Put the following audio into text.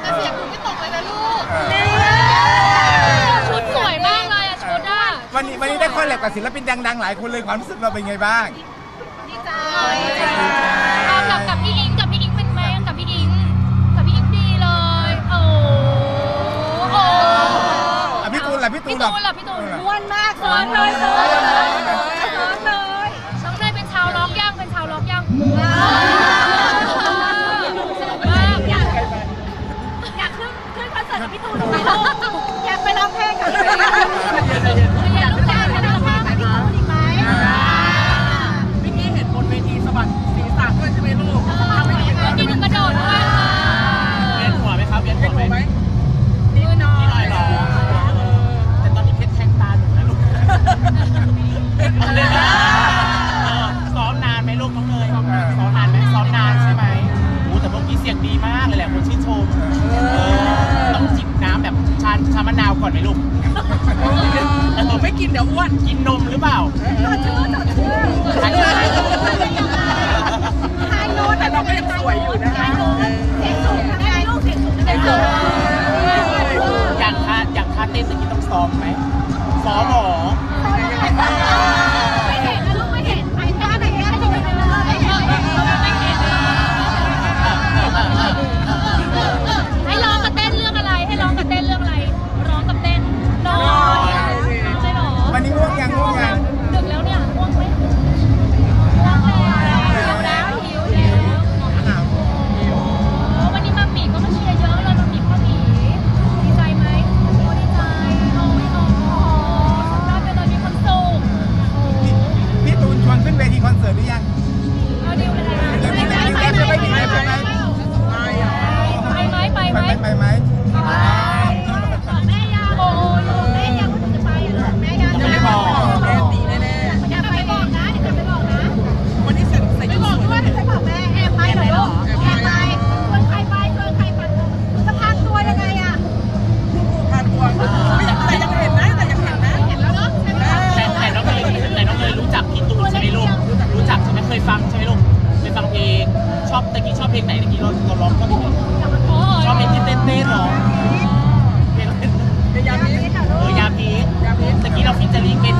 แต่เสียงคุณไม่ตกเลยนะลูกชุดสวยมากเลยอะชุดอะวันนี้วันนี้ได้คอลแลบกับศิลปินดังๆ หลายคนเลยความรู้สึกเราเป็นไงบ้างดีใจเอากับกับพี่อิงกับพี่อิงเป็นไหมกับพี่อิงกับพี่อิงดีเลยโอ้โหอะพี่ตูนล่ะพี่ตูพี่นตูนล่ะพี่ตูนม้วนมากซ้อนเลยซ้อนเลย พี่ตูนไปลองอยากไปร้องเพลงกับ ผมไม่กินเดี๋ยวอ้วน กินนมหรือเปล่าไฮโน้ตแต่เราก็ยังสวยอยู่นะคะเสียงสูงได้ลูกเสียงสูงได้ลูกอย่างท่าอย่างท่าเต้นตะกี้ต้องซ้อมไหม เราเราร้องก็ดีชอบเป็นที่เต้นเต้นหรอเพลงยาพีเออยาพีตะกี้เราฟิชเจอริ่งเป็น